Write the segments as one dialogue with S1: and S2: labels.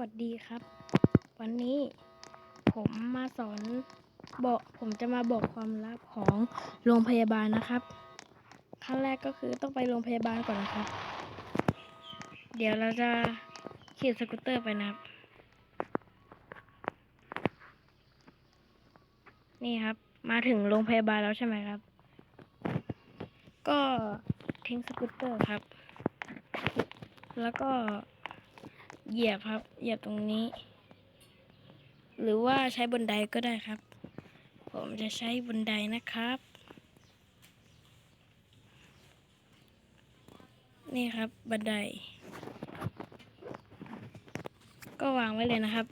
S1: วัสดีครับ วันนี้ผมมาสอนบอกผมจะมาบอกความลับของโรงพยาบาลนะครับ ขั้นแรกก็คือต้องไปโรงพยาบาลก่อนนะครับ เดี๋ยวเราจะขี่สกูตเตอร์ไปนะครับ นี่ครับ มาถึงโรงพยาบาลแล้วใช่ไหมครับ ก็ทิ้งสกูตเตอร์ครับ แล้วก็ เหยียบครับ เหยียบตรงนี้ หรือว่าใช้บนไดก็ได้ครับ ผมจะใช้บนไดนะครับ นี่ครับบันได ก็วางไว้เลยนะครับ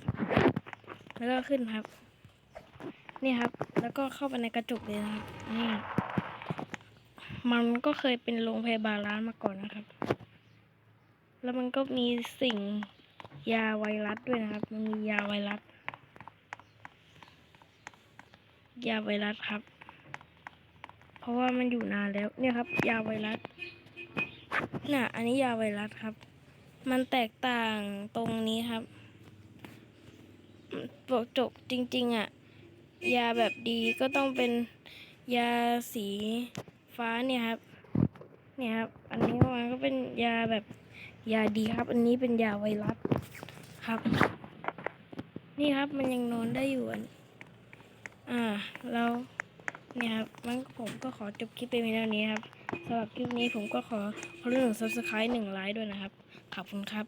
S1: แล้วก็ขึ้นครับ นี่ครับ แล้วก็เข้าไปในกระจกเลยนะครับ นี่ มันก็เคยเป็นโรงพยาบาลร้างมาก่อนนะครับแล้วมันก็มีสิ่ง ยาไวรัสด้วยนะครับ มันมียาไวรัส ยาไวรัสครับ เพราะว่ามันอยู่นานแล้ว เนี่ยครับ ยาไวรัส น่ะ อันนี้ยาไวรัสครับ มันแตกต่างตรงนี้ครับปกจกจริง ๆอะ ยาแบบดีก็ต้องเป็นยาสีฟ้าเนี่ยครับ เนี่ยครับ อันนี้มันก็เป็นยาแบบ ยาดีครับ อันนี้เป็นยาไวรัสครับ นี่ครับมันยังนอนได้อยู่อ่นอ่าแล้วเนี่ยครับมันผมก็ขอจบคลิปไปเพียงเท่านี้ครับสำหรับคลิปนี้ผมก็ขอขอเรื่องซับสไครต์หนึ่งไลค์ด้วยนะครับ ขอบคุณครับ